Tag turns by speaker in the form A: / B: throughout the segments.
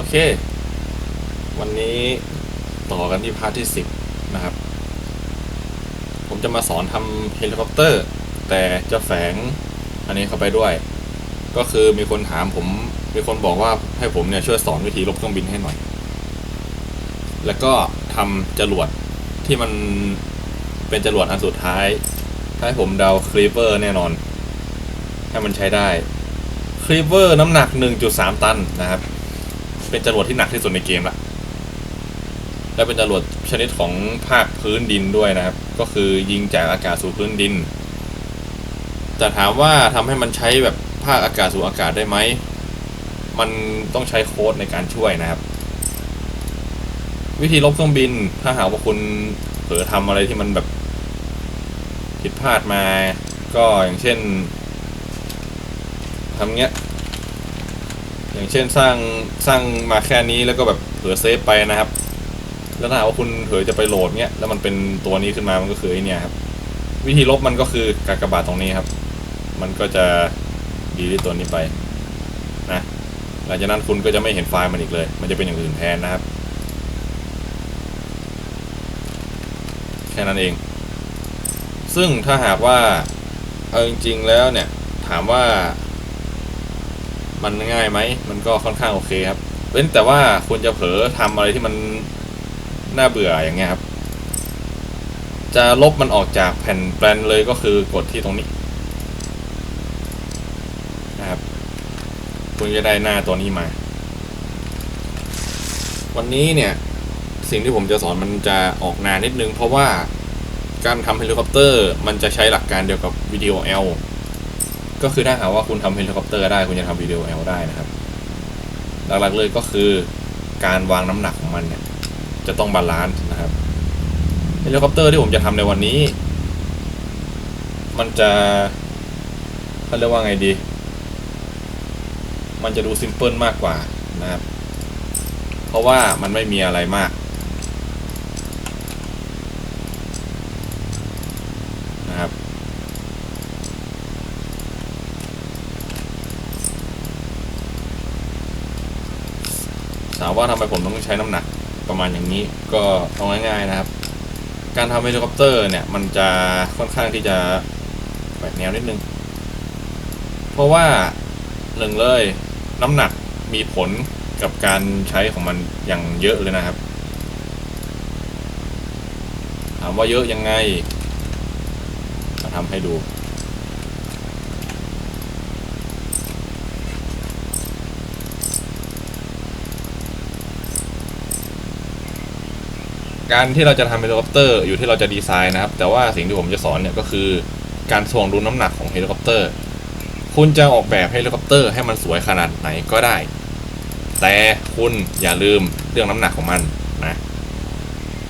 A: โอเค วันนี้ต่อกันที่พาร์ทที่สิบนะครับ ผมจะมาสอนทำเฮลิคอปเตอร์ แต่จะแฝงอันนี้เข้าไปด้วย ก็คือมีคนถามผม มีคนบอกว่าให้ผมเนี่ยช่วยสอนวิธีลบเครื่องบินให้หน่อย แล้วก็ทำจรวดที่มันเป็นจรวดอันสุดท้าย ถ้าให้ผมเดาคลีเปอร์แน่นอน ให้มันใช้ได้คลีเปอร์น้ำหนัก 1.3 ตันนะครับ เป็นจรวดที่หนักที่สุดในเกมละและเป็นจรวดชนิดของภาคพื้นดินด้วยนะครับ ก็คือยิงจากอากาศสู่พื้นดิน แต่ถามว่าทำให้มันใช้แบบภาคอากาศสู่อากาศได้ไหม มันต้องใช้โค้ดในการช่วยนะครับ วิธีลบเครื่องบิน ถ้าหากว่าคุณเผลอทำอะไรที่มันแบบผิดพลาดมา ก็อย่างเช่นทำเงี้ย อย่างเช่นสร้างสร้างมาแค่นี้แล้วก็แบบเผลอเซฟไปนะครับ แล้วถ้าหากว่าคุณเผลอจะไปโหลดเนี้ยแล้วมันเป็นตัวนี้ขึ้นมามันก็คือไอเนี่ยครับ วิธีลบมันก็คือกากบาทตรงนี้ครับ มันก็จะดีที่ตัวนี้ไปนะหลังจากนั้นคุณก็จะไม่เห็นไฟล์มันอีกเลย มันจะเป็นอย่างอื่นแทนนะครับ แค่นั้นเอง ซึ่งถ้าหากว่าเอาจริง ๆ แล้วเนี่ยถามว่า มันง่ายไหม มันก็ค่อนข้างโอเคครับ เว้นแต่ว่าคุณจะเผลอทำอะไรที่มันน่าเบื่ออย่างเงี้ยครับ จะลบมันออกจากแผ่นแปลนเลยก็คือกดที่ตรงนี้นะครับ คุณจะได้หน้าตัวนี้มา วันนี้เนี่ยสิ่งที่ผมจะสอนมันจะออกนานนิดนึง เพราะว่าการทำเฮลิคอปเตอร์มันจะใช้หลักการเดียวกับวิดีโอ L ก็คือถ้าหากว่าคุณทำเฮลิคอปเตอร์ได้คุณจะทำวิดีโอ L ได้นะครับ หลักๆเลยก็คือการวางน้ำหนักของมันเนี่ย จะต้องบาลานซ์นะครับเฮลิคอปเตอร์ที่ผมจะทำในวันนี้ มันจะเขาเรียกว่าไงดี มันจะดูซิมเพิลมากกว่านะครับ เพราะว่ามันไม่มีอะไรมาก นะครับ ถาม ว่าทำไมผมต้องใช้น้ำหนักประมาณอย่างนี้ก็เอาง่ายๆนะครับ การทำเฮลิคอปเตอร์เนี่ย มันจะค่อนข้างที่จะแหวกแนวนิดนึง เพราะว่าหนึ่งเลยน้ำหนักมีผลกับการใช้ของมันอย่างเยอะเลยนะครับ ถามว่าเยอะยังไงมาทำให้ดู การที่เราจะทำเฮลิคอปเตอร์อยู่ที่เราจะดีไซน์นะครับ แต่ว่าสิ่งที่ผมจะสอนเนี่ยก็คือการถ่วงดุลน้ำหนักของเฮลิคอปเตอร์ คุณจะออกแบบเฮลิคอปเตอร์ให้มันสวยขนาดไหนก็ได้ แต่คุณอย่าลืมเรื่องน้ำหนักของมันนะ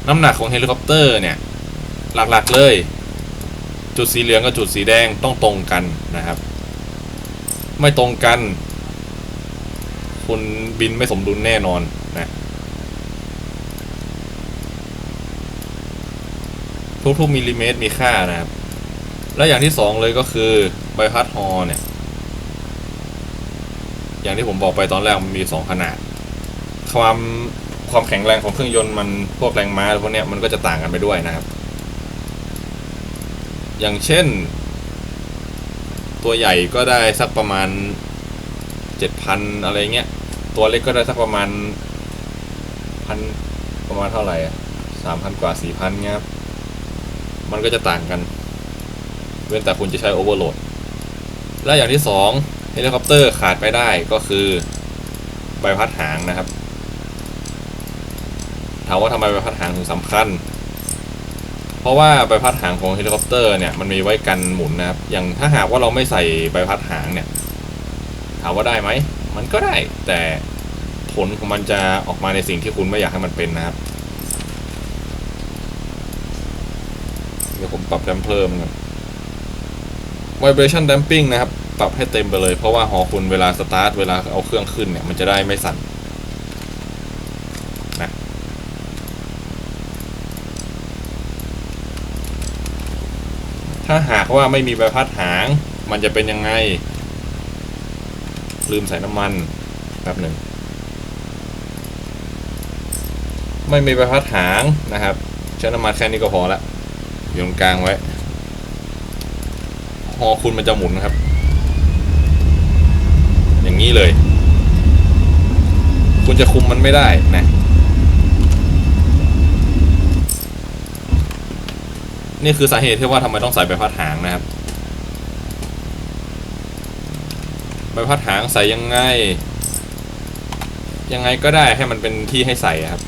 A: น้ำหนักของเฮลิคอปเตอร์เนี่ยหลักๆเลย จุดสีเหลืองกับจุดสีแดงต้องตรงกันนะครับ ไม่ตรงกัน คุณบินไม่สมดุลแน่นอนนะ ทุกๆมิลลิเมตรมีค่านะครับ และอย่างที่สองเลยก็คือใบพัดฮอเนี่ย อย่างที่ผมบอกไปตอนแรกมันมีสองขนาด ความความแข็งแรงของเครื่องยนต์มันพวกแรงม้าพวกเนี้ยมันก็จะต่างกันไปด้วยนะครับ อย่างเช่น ตัวใหญ่ก็ได้สักประมาณเจ็ดพันอะไรเงี้ย ตัวเล็กก็ได้สักประมาณพันประมาณเท่าไหร่อะสามพันกว่าสี่พันเงี้ยครับ มันก็จะต่างกัน เว้นแต่คุณจะใช้โอเวอร์โหลด และอย่างที่สองเฮลิคอปเตอร์ขาดไปได้ก็คือใบพัดหางนะครับ ถามว่าทำไมใบพัดหางถึงสำคัญ เพราะว่าใบพัดหางของเฮลิคอปเตอร์เนี่ยมันมีไว้กันหมุนนะครับ อย่างถ้าหากว่าเราไม่ใส่ใบพัดหางเนี่ย ถามว่าได้ไหม มันก็ได้แต่ผลของมันจะออกมาในสิ่งที่คุณไม่อยากให้มันเป็นนะครับ เดี๋ยวผมปรับแดมเพิ่มกัน vibration damping นะครับ ปรับให้เต็มไปเลย เพราะว่าหอคุณเวลาสตาร์ทเวลาเอาเครื่องขึ้นเนี่ย มันจะได้ไม่สั่นนะถ้าหากว่าไม่มีใบพัดหาง มันจะเป็นยังไง ลืมใส่น้ำมันแป๊บหนึ่งไม่มีใบพัดหางนะครับใช้น้ำมันแค่นี้ก็พอละ อยู่ตรงกลางไว้ฮอคุณมันจะหมุนครับ อย่างนี้เลย คุณจะคุมมันไม่ได้นะนี่คือสาเหตุที่ว่าทำไมต้องใส่ใบพัดหางนะครับใบพัดหางใส่ยังไง ยังไงก็ได้ให้มันเป็นที่ให้ใส่ครับ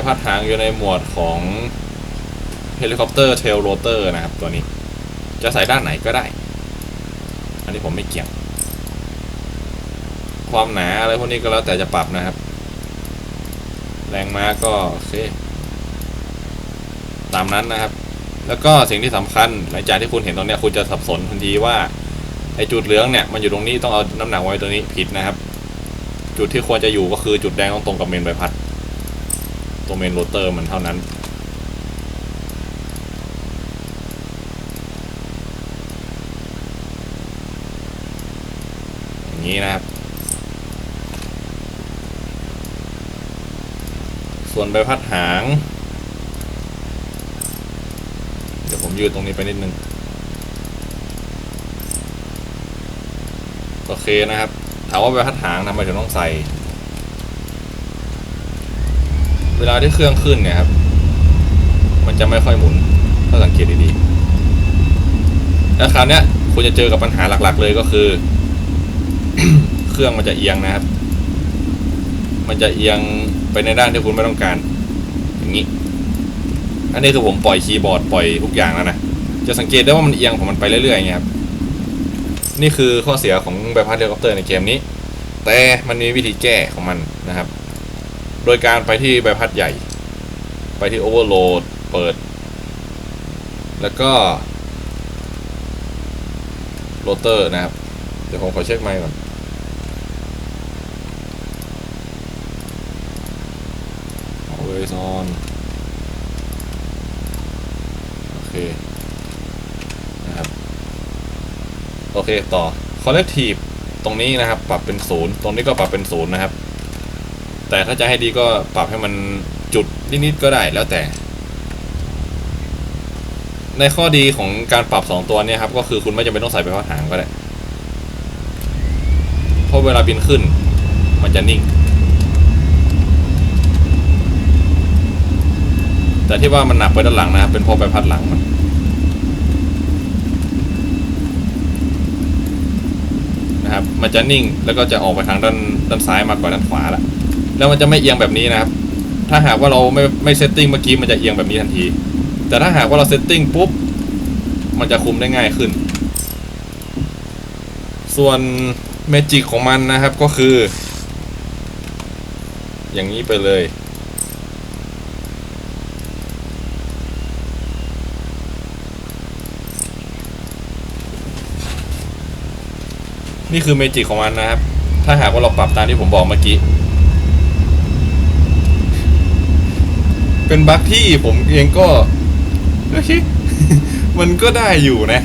A: บพัดหางอยู่ในหมวดของเฮลิคอปเตอร์เทลโรเตอร์นะครับตัวนี้ จะใส่ด้านไหนก็ได้ อันนี้ผมไม่เกี่ยง ความหนาอะไรพวกนี้ก็แล้วแต่จะปรับนะครับ แรงม้าก็โอเค ตามนั้นนะครับ แล้วก็สิ่งที่สำคัญหลังจากที่คุณเห็นตรงนี้คุณจะสับสนทันทีว่าไอจุดเหลืองเนี่ยมันอยู่ตรงนี้ต้องเอาน้ำหนักไว้ตรงนี้ผิดนะครับ จุดที่ควรจะอยู่ก็คือจุดแดงต้องตรงกับเมนใบพัด ตัวเมนโรเตอร์มันเท่านั้น อย่างนี้นะครับ ส่วนใบพัดหาง เดี๋ยวผมยืดตรงนี้ไปนิดนึง โอเคนะครับ ถามว่าใบพัดหางทำไมถึงต้องใส่ เวลาที่เครื่องขึ้นเนี่ยครับ มันจะไม่ค่อยหมุน ถ้าสังเกตดีๆ แล้วคราวเนี้ยคุณจะเจอกับปัญหาหลักๆ เลยก็คือ เครื่องมันจะเอียงนะครับ มันจะเอียงไปในด้านที่คุณไม่ต้องการ อย่างนี้ อันนี้คือผมปล่อยคีย์บอร์ดปล่อยทุกอย่างแล้วนะ จะสังเกตได้ว่ามันเอียงของมันไปเรื่อยๆอย่างเงี้ยครับ นี่คือข้อเสียของใบพัดเฮลิคอปเตอร์ในเกมนี้ แต่มันมีวิธีแก้ของมันนะครับ โดยการไปที่ใบพัดใหญ่ ไปที่ Overload เปิด แล้วก็โรเตอร์นะครับ เดี๋ยวผมขอเช็คไมค์ก่อน always on โอเค นะครับ โอเคต่อ collective ตรงนี้นะครับ ปรับเป็นศูนย์ตรงนี้ก็ปรับเป็นศูนย์นะครับ แต่ถ้าจะให้ดีก็ปรับให้มันจุดนิดๆก็ได้แล้วแต่ ในข้อดีของการปรับสองตัวเนี้ครับ ก็คือคุณไม่จำเป็นต้องใส่ไปพัดหางก็ได้เพราะเวลาบินขึ้น มันจะนิ่ง แต่ที่ว่ามันหนักไปด้านหลังนะครับเป็นเพราะใบพัดหลังมันนะครับ มันจะนิ่งแล้วก็จะออกไปทางด้านด้านซ้ายมากกว่าด้านขวาละ แล้วมันจะไม่เอียงแบบนี้นะครับ ถ้าหากว่าเราไม่ไม่เซตติ้งเมื่อกี้มันจะเอียงแบบนี้ทันที แต่ถ้าหากว่าเราเซตติ้งปุ๊บ มันจะคุมได้ง่ายขึ้น ส่วนเมจิกของมันนะครับก็คือ อย่างนี้ไปเลย นี่คือเมจิกของมันนะครับ ถ้าหากว่าเราปรับตามที่ผมบอกเมื่อกี้ เป็นบั๊กที่ผมเองก็โอเคมันก็ได้อยู่นะ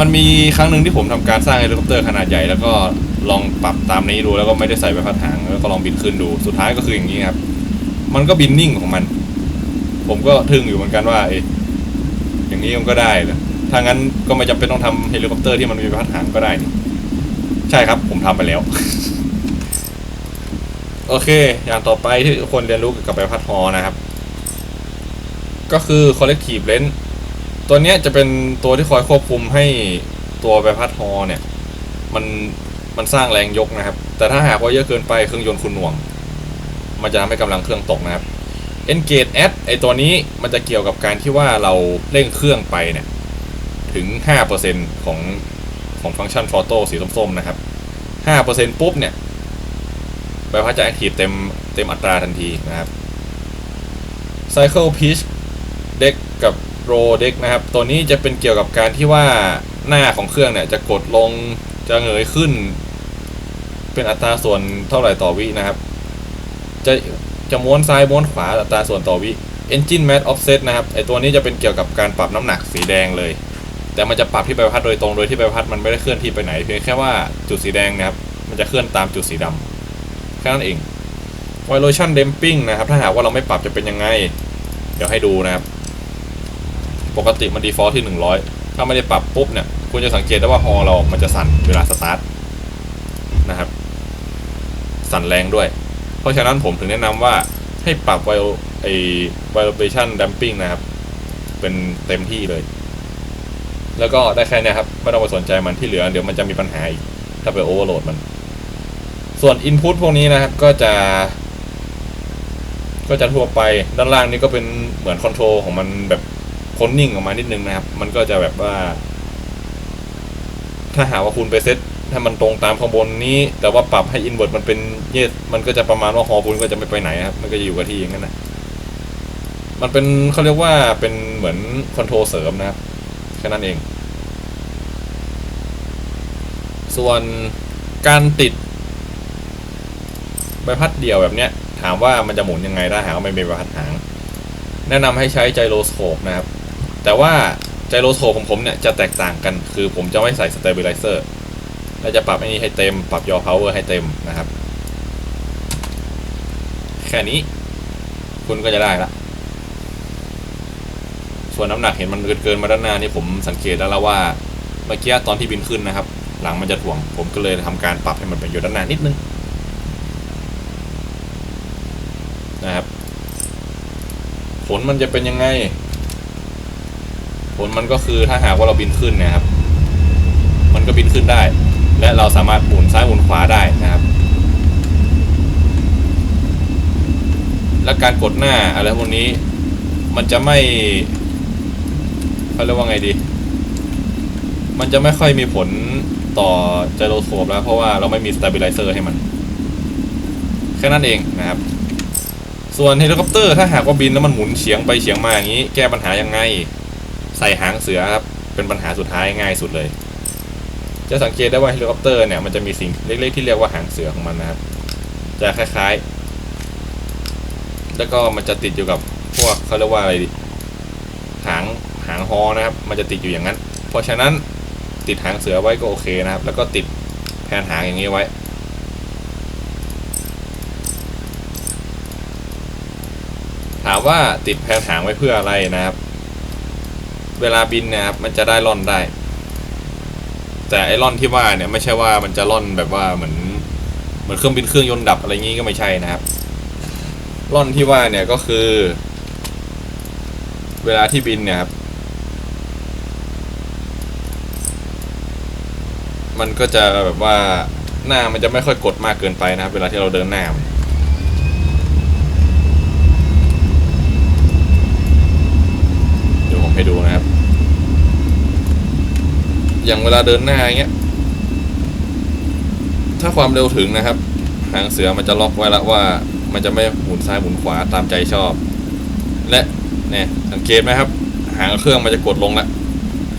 A: มันมีครั้งหนึ่งที่ผมทำการสร้างเฮลิคอปเตอร์ขนาดใหญ่แล้วก็ลองปรับตามนี้ดูแล้วก็ไม่ได้ใส่ใบพัดหางแล้วก็ลองบินขึ้นดูสุดท้ายก็คืออย่างนี้ครับ มันก็บินนิ่งของมัน ผมก็ทึ่งอยู่เหมือนกันว่าเอะอย่างนี้มันก็ได้เหรอถ้างั้นก็ไม่จำเป็นต้องทำเฮลิคอปเตอร์ที่มันมีใบพัดหางก็ได้นี่ใช่ครับ ผมทำไปแล้ว โอเค อย่างต่อไปที่ทุกคนเรียนรู้เกี่ยวกับใบพัดฮอนะครับ ก็คือ collective length ตัวนี้จะเป็นตัวที่คอยควบคุมให้ตัวใบพัดฮอเนี่ย มันมันสร้างแรงยกนะครับ แต่ถ้าหากว่าเยอะเกินไปเครื่องยนต์คุณหน่วง มันจะทำให้กำลังเครื่องตกนะครับ engage at ไอตัวนี้มันจะเกี่ยวกับการที่ว่าเราเร่งเครื่องไปเนี่ย ถึง 5%ของของฟังก์ชันฟอโต้สีส้มๆนะครับ 5%ปุ๊บเนี่ย ใบพัดจะ active เต็มเต็มอัตราทันทีนะครับ cycle pitch deck กับ roll deck นะครับ ตัวนี้จะเป็นเกี่ยวกับการที่ว่าหน้าของเครื่องเนี่ยจะกดลงจะเงยขึ้น เป็นอัตราส่วนเท่าไหร่ต่อวินะครับ จะจะม้วนซ้ายม้วนขวาอัตราส่วนต่อวิ engine mat offset นะครับไอตัวนี้จะเป็นเกี่ยวกับการปรับน้ำหนักสีแดงเลย แต่มันจะปรับที่ใบพัดโดยตรงโดยที่ใบพัดมันไม่ได้เคลื่อนที่ไปไหนเพียงแค่ว่าจุดสีแดงนะครับมันจะเคลื่อนตามจุดสีดำ แค่นั้นเอง vibration damping นะครับ ถ้าหากว่าเราไม่ปรับจะเป็นยังไง เดี๋ยวให้ดูนะครับ ปกติมัน default ที่ 100 ถ้าไม่ได้ปรับปุ๊บเนี่ย คุณจะสังเกตได้ว่าฮอเรา มันจะสั่นเวลาสตาร์ทนะครับ สั่นแรงด้วย เพราะฉะนั้นผมถึงแนะนำว่าให้ปรับ vibra- ไอ้ vibration damping นะครับ เป็นเต็มที่เลย แล้วก็ได้แค่นี้ครับ ไม่ต้องไปสนใจมันที่เหลือ เดี๋ยวมันจะมีปัญหาอีก ถ้าไปโอเวอร์โหลดมัน ส่วน Input พวกนี้นะครับก็จะ ก็จะทั่วไปด้านล่างนี้ก็เป็นเหมือนคอนโทรลของมันแบบค้นนิ่งออกมานิดนึงนะครับ มันก็จะแบบว่า ถ้าหาว่าคุณไปเซตให้มันตรงตามข้างบนนี้ แต่ว่าปรับให้อินเวอร์ตมันเป็นเยสมันก็จะประมาณว่าฮอคุณก็จะไม่ไปไหนครับ มันก็จะอยู่กับที่อย่างนั้นนะมันเป็นเขาเรียกว่าเป็นเหมือนคอนโทรลเสริมนะครับแค่นั้นเอง ส่วนการติด ใบพัดเดี่ยวแบบเนี้ยถามว่ามันจะหมุนยังไงถ้าหากว่าไม่เป็นใบพัดหาง แนะนำให้ใช้ไจโรสโคปนะครับ แต่ว่าไจโรสโคปของผมเนี่ยจะแตกต่างกัน คือผมจะไม่ใส่สเตเบลไลเซอร์และจะปรับไอ้นี้ให้เต็ม ปรับยอพาวเวอร์ให้เต็มนะครับ แค่นี้คุณก็จะได้ละ ส่วนน้ำหนักเห็นมันเกินเกินมาด้านหน้านี่ผมสังเกตแล้วแล้วว่าเมื่อกี้ตอนที่บินขึ้นนะครับ หลังมันจะถ่วง ผมก็เลยทำการปรับให้มันเป็นอยู่ด้านหน้านิดนึง นะครับ ผลมันจะเป็นยังไง ผลมันก็คือถ้าหากว่าเราบินขึ้นนะครับ มันก็บินขึ้นได้ และเราสามารถหมุนซ้ายหมุนขวาได้นะครับ และการกดหน้าอะไรพวกนี้ มันจะไม่เขาเรียกว่าไงดี มันจะไม่ค่อยมีผลต่อไจโรสโคปแล้วเพราะว่าเราไม่มีสเต a บิเซอร์ให้มัน แค่นั้นเองนะครับ ส่วนเฮลิคอปเตอร์ถ้าหากว่าบินแล้วมันหมุนเฉียงไปเฉียงมาอย่างนี้ แก้ปัญหายังไง ใส่หางเสือครับเป็นปัญหาสุดท้ายง่ายสุดเลย จะสังเกตได้ว่าเฮลิคอปเตอร์เนี่ยมันจะมีสิ่งเล็กๆที่เรียกว่าหางเสือของมันนะครับ จะคล้ายๆ แล้วก็มันจะติดอยู่กับพวกเขาเรียกว่าอะไรดีหางหางฮอนะครับ มันจะติดอยู่อย่างนั้น เพราะฉะนั้นติดหางเสือไว้ก็โอเคนะครับ แล้วก็ติดแผ่นหางอย่างนี้ไว้ามว่าติดแผ่นหางไว้เพื่ออะไรนะครับ เวลาบินนะครับมันจะได้ล่อนได้ แต่ไอ้ล่อนที่ว่าเนี่ยไม่ใช่ว่ามันจะล่อนแบบว่าเหมือนเหมือนเครื่องบินเครื่องยนต์ดับอะไรงี้ก็ไม่ใช่นะครับ ล่อนที่ว่าเนี่ยก็คือ เวลาที่บินเนี่ยครับมันก็จะแบบว่าหน้ามันจะไม่ค่อยกดมากเกินไปนะครับ เวลาที่เราเดินหน้ามันเดี๋ยวผมให้ดูนะครับ อย่างเวลาเดินหน้าอย่างเงี้ย ถ้าความเร็วถึงนะครับ หางเสือมันจะล็อกไว้แล้วว่า มันจะไม่หมุนซ้ายหมุนขวาตามใจชอบ และเนี่ยสังเกตไหมครับ หางเครื่องมันจะกดลงแล้ว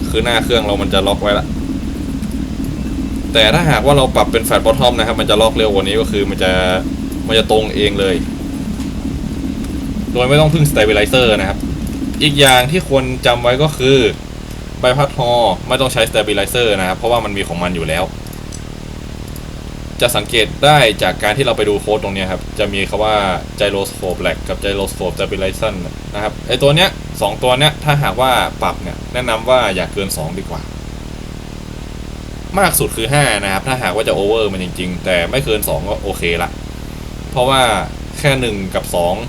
A: คือหน้าเครื่องเรามันจะล็อกไว้ละแต่ถ้าหากว่าเราปรับเป็นแฟลตบอททอมนะครับ มันจะล็อกเร็วกว่านี้ก็คือมันจะมันจะตรงเองเลย โดยไม่ต้องพึ่งสเตเบลไลเซอร์นะครับ อีกอย่างที่ควรจำไว้ก็คือ ใบพัดฮอไม่ต้องใช้สเตเบลไลเซอร์นะครับ เพราะว่ามันมีของมันอยู่แล้ว จะสังเกตได้จากการที่เราไปดูโค้ดตรงนี้ครับ จะมีคาว่า gyroscope lag กับ gyroscope stabilization นะครับไอตัวเนี้ยสองตัวเนี้ยถ้าหากว่าปรับเนี่ยแนะนำว่าอย่าเกิน 2 ดีกว่า มากสุดคือ 5 นะครับ ถ้าหากว่าจะโอเวอร์มันจริง ๆ แต่ไม่เกิน 2 ก็โอเคละเพราะว่าแค่ 1 กับ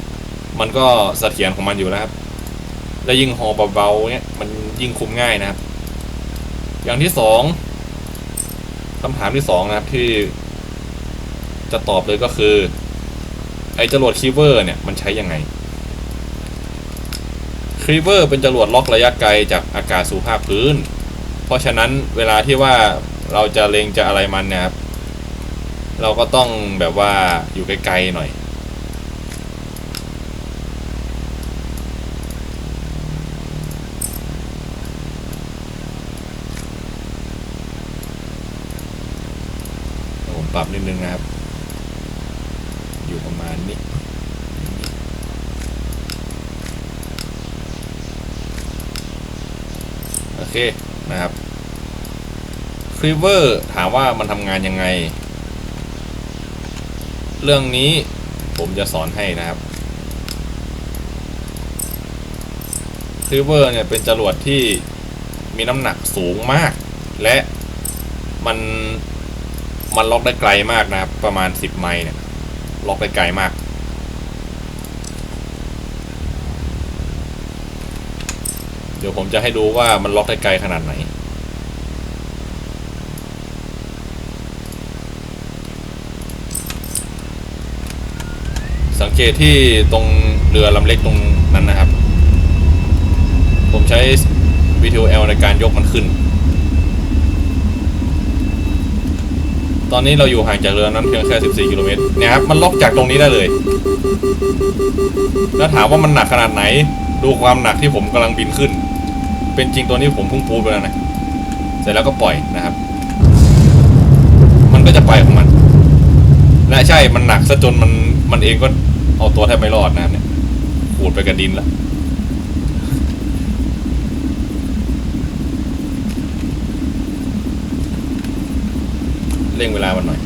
A: 2 มันก็เสถียรของมันอยู่แล้วครับ และยิ่งฮอเบาๆเนี้ยมันยิ่งคุมง่ายนะครับ อย่างที่สองคำถามที่สองนะครับที่จะตอบเลยก็คือ ไอ้จรวดคีเวอร์เนี่ยมันใช้ยังไงคีเวอร์เป็นจรวดล็อกระยะไกลจากอากาศสู่ภาคพื้น เพราะฉะนั้นเวลาที่ว่าเราจะเล็งจะอะไรมันเนะครับเราก็ต้องแบบว่าอยู่ไกลๆหน่อย รับนิดนึงนะครับ อยู่ประมาณนี้โอเคนะครับคลิเวอร์ถามว่ามันทำงานยังไง เรื่องนี้ผมจะสอนให้นะครับคลิเวอร์เนี่ยเป็นจรวดที่มีน้ำหนักสูงมาก และมัน มันล็อกได้ไกลมากนะครับ ประมาณ 10 ไมล์เนี่ย ล็อกได้ไกลมาก เดี๋ยวผมจะให้ดูว่ามันล็อกได้ไกลขนาดไหน สังเกตที่ตรงเรือลำเล็กตรงนั้นนะครับ ผมใช้ VTOL ในการยกมันขึ้น ตอนนี้เราอยู่ห่างจากเรือนั้นเพียงแค่ 14 กิโลเมตรเนี่ยครับมันล็อกจากตรงนี้ได้เลย แล้วถามว่ามันหนักขนาดไหน ดูความหนักที่ผมกำลังบินขึ้น เป็นจริงตัวนี้ผมพุ่งปูดไปแล้วนะเสร็จแล้วก็ปล่อยนะครับ มันก็จะไปของมัน และใช่มันหนักซะจนมันมันเองก็เอาตัวแทบไม่รอดนะเนี่ยขูดไปกับดินแล้ว ร่งเวลามันหน่อย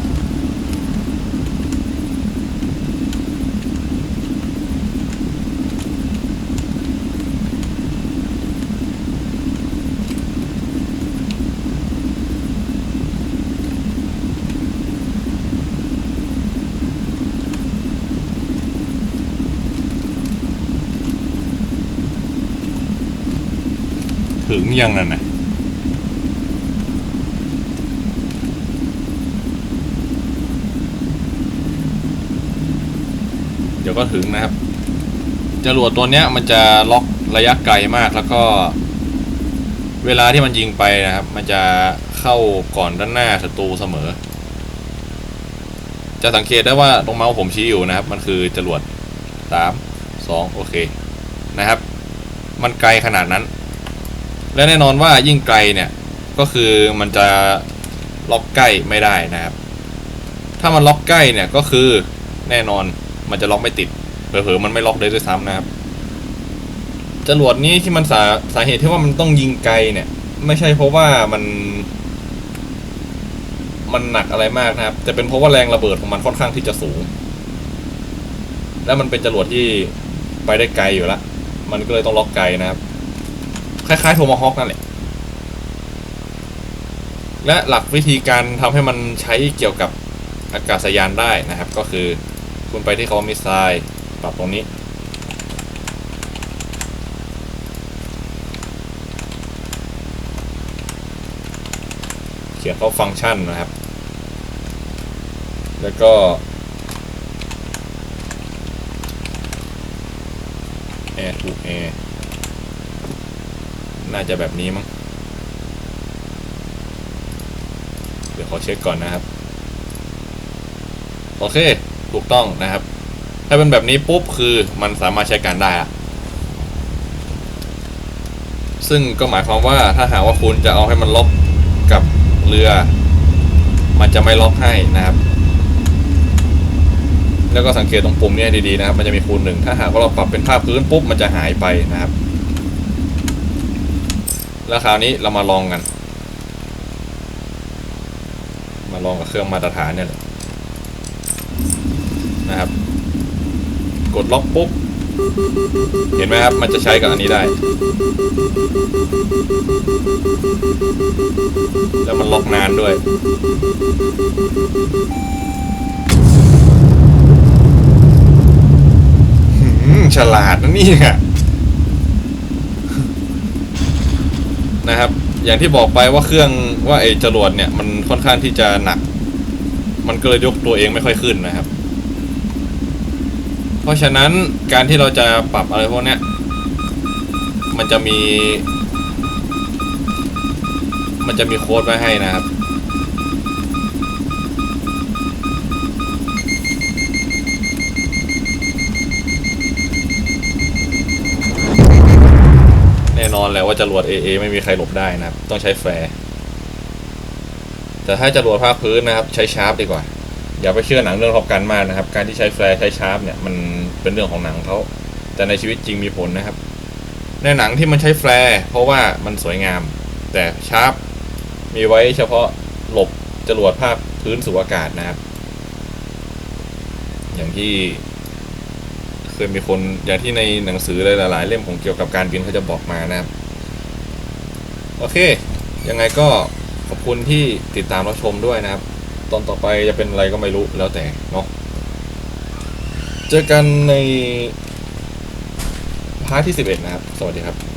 A: ถึงยังนั่นนะ เดี๋ยว ก็ถึงนะครับ จรวดตัวเนี้ยมันจะล็อกระยะไกลมากแล้วก็ เวลาที่มันยิงไปนะครับ มันจะเข้าก่อนด้านหน้าศัตรูเสมอ จะสังเกตได้ว่าตรงเมาส์ผมชี้อยู่นะครับ มันคือจรวดสามสองโอเคนะครับ มันไกลขนาดนั้น และแน่นอนว่ายิ่งไกลเนี่ยก็คือมันจะล็อกใกล้ไม่ได้นะครับ ถ้ามันล็อกใกล้เนี่ยก็คือแน่นอน มันจะล็อกไม่ติดเผลอๆมันไม่ล็อกเลยด้วยซ้ำนะครับจรวดนี้ที่มันสาสาเหตุที่ว่ามันต้องยิงไกลเนี่ย ไม่ใช่เพราะว่ามัน มันหนักอะไรมากนะครับ แต่เป็นเพราะว่าแรงระเบิดของมันค่อนข้างที่จะสูง และมันเป็นจรวดที่ไปได้ไกลอยู่ล้วมันก็เลยต้องล็อกไกลนะครับ คล้ายๆโทมาฮอคนั่นแหละและหลักวิธีการทำให้มันใช้เกี่ยวกับอากาศยานได้นะครับ ก็คือ คุณไปที่คำว่ามิสไซล์ปรับตรงนี้ เขียนเข้าฟังก์ชันนะครับ แล้วก็ air to air น่าจะแบบนี้มั้ง เดี๋ยวขอเช็คก่อนนะครับ โอเค ถูกต้องนะครับ ถ้าเป็นแบบนี้ปุ๊บคือมันสามารถใช้การได้อะซึ่งก็หมายความว่าถ้าหากว่าคุณจะเอาให้มันล็อกกับเรือ มันจะไม่ล็อกให้นะครับ แล้วก็สังเกตตรงปุ่มนี้ดีๆนะครับ มันจะมีคูณหนึ่งถ้าหากว่าเราปรับเป็นภาพพื้นปุ๊บมันจะหายไปนะครับ แล้วคราวนี้เรามาลองกัน มาลองกับเครื่องมาตรฐานเนี่ยแหละ นะครับ กดล็อกปุ๊บ เห็นไหมครับ มันจะใช้กับอันนี้ได้ แล้วมันล็อกนานด้วยฉลาดนะนี่ยนะครับ อย่างที่บอกไปว่าเครื่องว่าไอ้จรวดเนี่ย มันค่อนข้างที่จะหนัก มันก็เลยยกตัวเองไม่ค่อยขึ้นนะครับ เพราะฉะนั้นการที่เราจะปรับอะไรพวกนี้มันจะมี มันจะมีโค้ดไว้ให้นะครับแน่นอนและว่าจรวด AA ไม่มีใครหลบได้นะครับ ต้องใช้แฟร์ แต่ถ้าจรวดภาคพื้นนะครับ ใช้ชาร์ปดีกว่า อย่าไปเชื่อหนังเรื่องทอปกันมากนะครับ การที่ใช้แฟร์ใช้ชาร์ปเนี่ยมันเป็นเรื่องของหนังเขาแต่ในชีวิตจริงมีผลนะครับ ในหนังที่มันใช้แฟร์เพราะว่ามันสวยงาม แต่ชาร์ปมีไว้เฉพาะหลบจรวดภาคพื้นสู่อากาศนะครับ อย่างที่เคยมีคนอย่างที่ในหนังสือหลายๆ เล่มของเกี่ยวกับการบินเขาจะบอกมานะครับ โอเค ยังไงก็ขอบคุณที่ติดตามรับชมด้วยนะครับ ตอนต่อไปจะเป็นอะไรก็ไม่รู้แล้วแต่เนาะเจอกันในพาร์ทที่ 11 นะครับ สวัสดีครับ